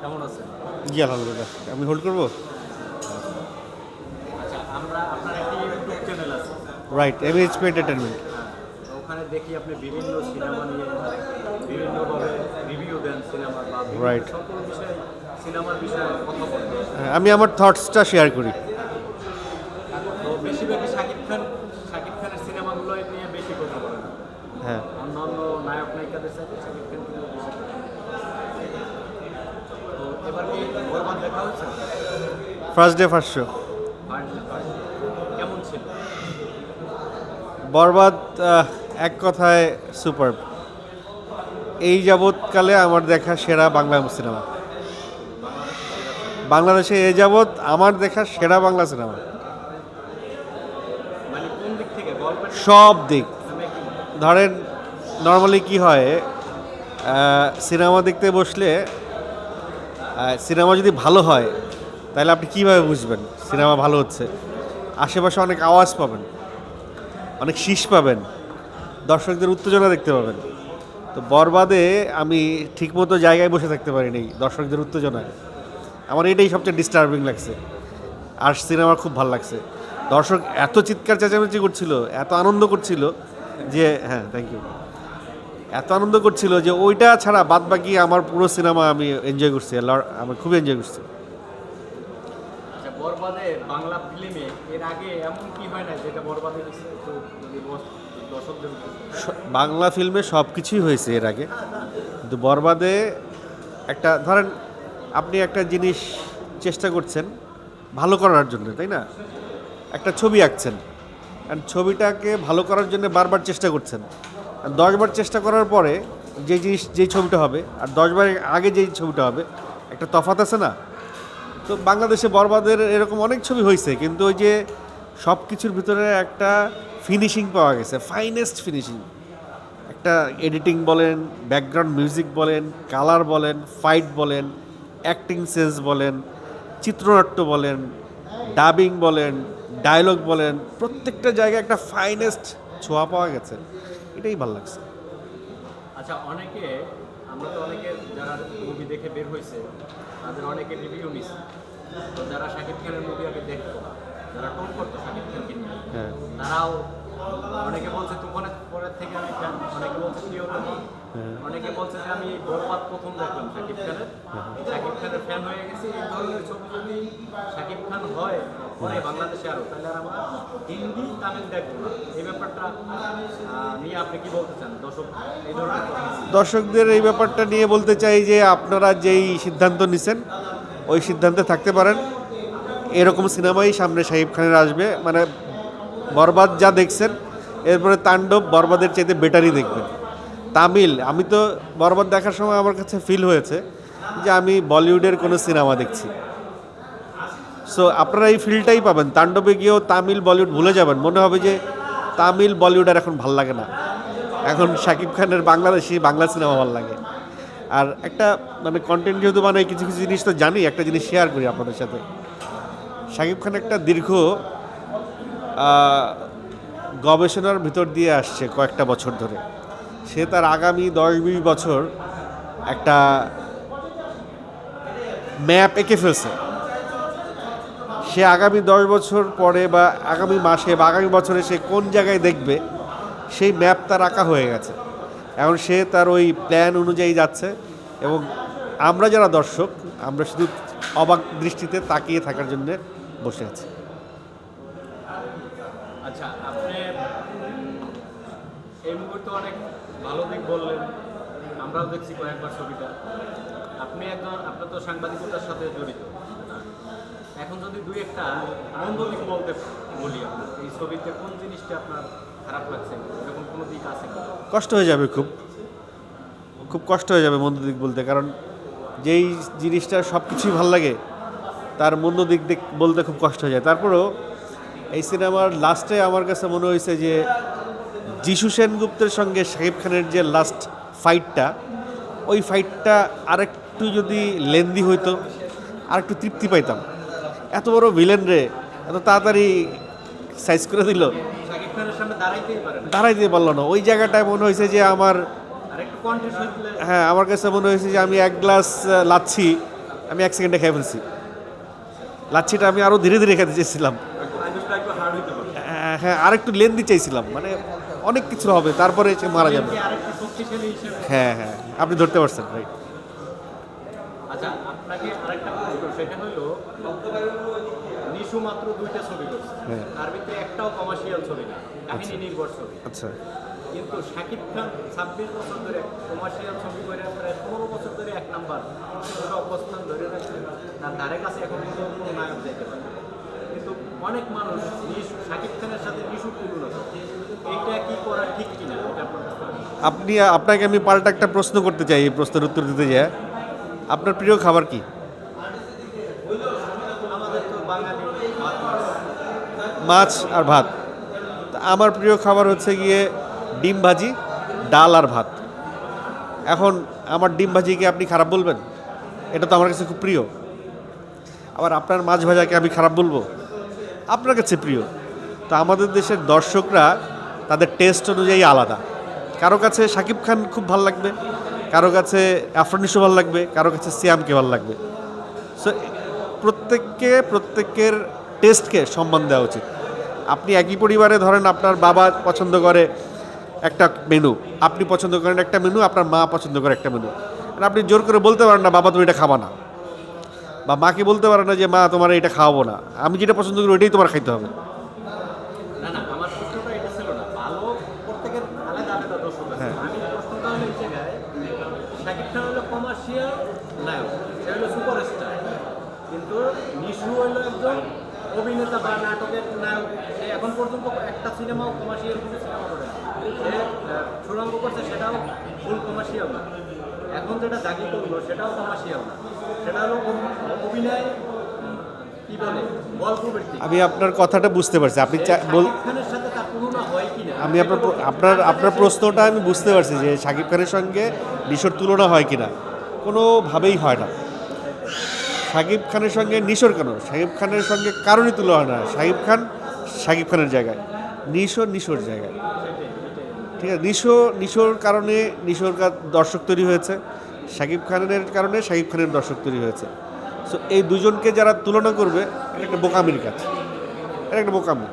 কেমন আছেন? জি আলহামদুলিল্লাহ। আমি হোল্ড করব? আচ্ছা আমরা আপনার একটি ইউটিউব চ্যানেল আছে। রাইট পি এন্টারটেনমেন্ট ওখানে দেখি আপনি বিভিন্ন সিনেমা নিয়ে বিভিন্নভাবে রিভিউ দেন সিনেমা বা রাইট সকল বিষয়ে সিনেমার বিষয়ে কথা বলেন। হ্যাঁ, আমি আমার থটসটা শেয়ার করি তো বেশিরভাগই শাকিব খান শাকিব খানের সিনেমাগুলো নিয়ে বেশি কথা বলেন হ্যাঁ অন্যান্য নায়ক নায়িকাদের সাথে শাকিব খান কিন্তু বেশি কথা বলেন। তো এবার কি বরবাদ দেখা হচ্ছে first day first show Borbaad এক কথায় সুপার এই যাবৎকালে আমার দেখা সেরা বাংলা সিনেমা বাংলাদেশে এ যাবৎ আমার দেখা সেরা বাংলা সিনেমা মানে সব দিক। ধরেন নর্মালি কি হয় সিনেমা দেখতে বসলে সিনেমা যদি ভালো হয়, তাহলে আপনি কীভাবে বুঝবেন? সিনেমা ভালো হচ্ছে। আশেপাশে অনেক আওয়াজ পাবেন, অনেক শীষ পাবেন, দর্শকদের উত্তেজনা দেখতে পাবেন। তো বরবাদে আমি ঠিকমতো জায়গায় বসে থাকতে পারিনি দর্শকদের উত্তেজনায়। আমার এটাই সবচেয়ে ডিস্টার্বিং লাগছে। আর সিনেমা খুব ভালো লাগছে। দর্শক এত চিৎকার চেঁচামেচি করছিল, এত আনন্দ করছিল যে হ্যাঁ থ্যাংক ইউ এত আনন্দ করছিল যে ওইটা ছাড়া বাদ বাকি আমার পুরো সিনেমা আমি এনজয় করছি আমি খুব এনজয় করছি। আচ্ছা বাংলা ফিল্মে এর আগে এমন কি হয় না যেটা বরবাদে দিচ্ছে একটু যদি বস- দর্শকদের উদ্দেশ্যে। স- বাংলা ফিল্মে সব কিছুই হয়েছে এর আগে। কিন্তু বরবাদে একটা ধরেন আপনি একটা জিনিস চেষ্টা করছেন ভালো করার জন্য তাই না? একটা ছবি আঁকছেন। ছবিটাকে ভালো করার জন্য বারবার চেষ্টা করছেন। দশবার চেষ্টা করার পরে যে জিনিস যেই ছবিটা হবে, আর দশবার আগে যেই ছবিটা হবে, একটা তফাত আছে না? তো বাংলাদেশে বরবাদের এরকম অনেক ছবি হয়েছে কিন্তু ওই যে সব কিছুর ভিতরে একটা ফিনিশিং পাওয়া গেছে ফাইনেস্ট ফিনিশিং একটা এডিটিং বলেন ব্যাকগ্রাউন্ড মিউজিক বলেন কালার বলেন ফাইট বলেন অ্যাক্টিং সেন্স বলেন, চিত্রনাট্য বলেন ডাবিং বলেন ডায়লগ বলেন, প্রত্যেকটা জায়গায় একটা ফাইনেস্ট ছোঁয়া পাওয়া গেছে। এটাই ভালো লাগছে। আচ্ছা অনেকে আমরা তো অনেকে যারা মুভি দেখে বের হয়েছে তাদের অনেকে রিভিউ নিছে। তো যারা শাকিব খানের মুভি আগে দেখতো যারা টোন করতো শাকিব খানকে হ্যাঁ। তারাও অনেকে বলছে তুফানের পরের থেকে আমি ফ্যান অনেকে বলছে প্রিয়তমা অনেকে বলছে যে আমি বরবাদ প্রথম দেখলাম শাকিব খানের। শাকিব খানের ফ্যান হয়ে গেছি এই ধরনের ছবি যদি শাকিব খান হয় পরে বাংলাদেশে আরও, তাহলে আর আমরা হিন্দি, তামিল দেখব না এই ব্যাপারটা নিয়ে আপনি কি বলতে চান? দর্শক, এই ধরনের দর্শকদের এই ব্যাপারটা নিয়ে বলতে চাই যে আপনারা যেই সিদ্ধান্ত নিছেন, ওই সিদ্ধান্তে থাকতে পারেন। এরকম সিনেমাই সামনে শাহিব খানের আসবে। মানে বরবাদ যা দেখছেন, এরপরে তাণ্ডব বরবাদের চাইতে বেটারই দেখবেন। তামিল, আমি তো বরবাদ দেখার সময় আমার কাছে ফিল হয়েছে যে আমি বলিউডের কোনো সিনেমা দেখছি। সো আপনারা এই ফিলটাই পাবেন। তাণ্ডবে গিয়েও তামিল, বলিউড ভুলে যাবেন। মনে হবে যে তামিল বলিউড আর এখন ভালো লাগে না। এখন শাকিব খানের বাংলাদেশি, বাংলা সিনেমা ভালো লাগে। আর একটা মানে কন্টেন্ট যেহেতু মানে কিছু কিছু জিনিস তো জানি, একটা জিনিস শেয়ার করি আপনাদের সাথে। শাকিব খান একটা দীর্ঘ গবেষণার ভিতর দিয়ে আসছে কয়েকটা বছর ধরে। সে তার আগামী দশ, বিশ বছর একটা ম্যাপ এঁকে ফেলছে। সে আগামী দশ বছর পরে বা আগামী মাসে বা আগামী বছরে সে কোন জায়গায় দেখবে, সেই ম্যাপ তার আঁকা হয়ে গেছে। এখন সে তার ওই প্ল্যান অনুযায়ী যাচ্ছে এবং আমরা যারা দর্শক, আমরা শুধু অবাক দৃষ্টিতে তাকিয়ে থাকার জন্য বসে আছি। আচ্ছা আমরাও দেখছি কয়েকবার ছবিটা। আপনি একজন, আপনার তো সাংবাদিকতার সাথে জড়িত। এখন যদি দুই একটা মন্দ দিক বলতে বলি আপনার এই ছবিতে কোন জিনিসটা আপনার খারাপ লাগছে এরকম কোনো দিক আছে কষ্ট হয়ে যাবে খুব। খুব কষ্ট হয়ে যাবে মন্দ দিক বলতে, কারণ যেই জিনিসটা সব কিছুই ভালো লাগে, তার মন্দ দিক দিক বলতে খুব কষ্ট হয়ে যায়। তারপরেও এই সিনেমার লাস্টে আমার কাছে মনে হয়েছে যে যিশু সেনগুপ্তের সঙ্গে শাকিব খানের যে লাস্ট ফাইটটা ওই ফাইটটা আরেকটু যদি লেন্দি হইতো, আরেকটু তৃপ্তি পাইতাম। এত বড় ভিলেন রে এত তাড়াতাড়ি সাইজ করে দিল। দাঁড়াইতে পারল না। ওই জায়গাটায় মনে হয়েছে যে আমার হ্যাঁ আমার কাছে মনে হয়েছে যে আমি এক গ্লাস লাচ্ছি আমি এক সেকেন্ডে খেয়ে ফেলছি। লাচ্ছিটা আমি আরও ধীরে ধীরে খেতে চেয়েছিলাম। হ্যাঁ, আর একটু লেন্দি চাইছিলাম মানে অনেক কিছু হবে তারপরে সে মারা যাবে। হ্যাঁ হ্যাঁ আপনি ধরতে পারছেন রাইট সেটা হলো নিশু মাত্র দুইটা ছবি করছে। হ্যাঁ। তার ভিতরে একটাও কমার্শিয়াল ছবি না কাহিনী নির্ভর ছবি। আচ্ছা। কিন্তু শাকিব খান ছাব্বিশ বছর ধরে কমার্শিয়াল ছবি করে প্রায় পনেরো বছর ধরে এক নাম্বার। অবস্থান ধরে রাখছে। তার ধারে কাছে এখন পর্যন্ত কোনো নায়ক যেতে পারে কিন্তু অনেক মানুষ শাকিব খানের সাথে নিশু তুলনা। এইটা কি করা ঠিক কিনা এটা। আপনি আপনাকে আমি পাল্টা একটা প্রশ্ন করতে চাই এই প্রশ্নের উত্তর দিতে যায় আপনার প্রিয় খাবার কি আমাদের তো বাঙালি ভাত মাছ। মাছ আর ভাত। আমার প্রিয় খাবার হচ্ছে গিয়ে ডিম ভাজি, ডাল আর ভাত। এখন আমার ডিম ভাজিকে আপনি খারাপ বলবেন? এটা তো আমার কাছে খুব প্রিয়। আবার আপনার মাছ ভাজাকে আমি খারাপ বলব? আপনার কাছে প্রিয়। তো আমাদের দেশের দর্শকরা তাদের টেস্ট অনুযায়ী আলাদা। কারও কাছে শাকিব খান খুব ভালো লাগবে, কারও কাছে আফরানিসও ভালো লাগবে, কারও কাছে সিয়ামকে ভালো লাগবে। সো প্রত্যেককে, প্রত্যেকের টেস্টকে সম্মান দেওয়া উচিত। আপনি একই পরিবারে ধরেন আপনার বাবা পছন্দ করে একটা মেনু আপনি পছন্দ করেন একটা মেনু আপনার মা পছন্দ করে একটা মেনু আর আপনি জোর করে বলতে পারেন না বাবা তুমি এটা খাবা না। বা মাকে বলতে পারে না যে মা তোমার এটা খাওয়াবো না। আমি যেটা পছন্দ করি ওইটাই তোমার খাইতে হবে। হ্যাঁ। কিন্তু নিশু হলো একজন অভিনেতা বা নাটকের নায়ক সে এখন পর্যন্ত একটা সিনেমাও কমার্শিয়াল কোনো সিনেমা করে। সে সুরঙ্গ করছে সেটাও ফুল কমার্শিয়াল না। এখন যেটা জাগি করল সেটাও কমার্শিয়াল না। সেটা হলো অভিনয় কি বলে গল্প আমি আপনার কথাটা বুঝতে পারছি। আপনি চা- বল খানের সাথে তার তুলনা হয় কিনা আমি আপনার আপনার আপনার প্রশ্নটা আমি বুঝতে পারছি যে শাকিব খানের সঙ্গে নিশোর তুলনা হয় কিনা কোনোভাবেই হয় না। শাকিব খানের সঙ্গে নিশোর কেন? শাকিব খানের সঙ্গে কারণই তুলে হয় না। শাকিব খান শাকিব খানের জায়গায়। নিশো নিশোর জায়গায়। ঠিক আছে, নিশো, নিশোর কারণে নিশোর দর্শক তৈরি হয়েছে। শাকিব খানের কারণে শাকিব খানের দর্শক তৈরি হয়েছে। সো এই দুজনকে যারা তুলনা করবে, এটা একটা বোকামির কাছে এটা একটা বোকামি।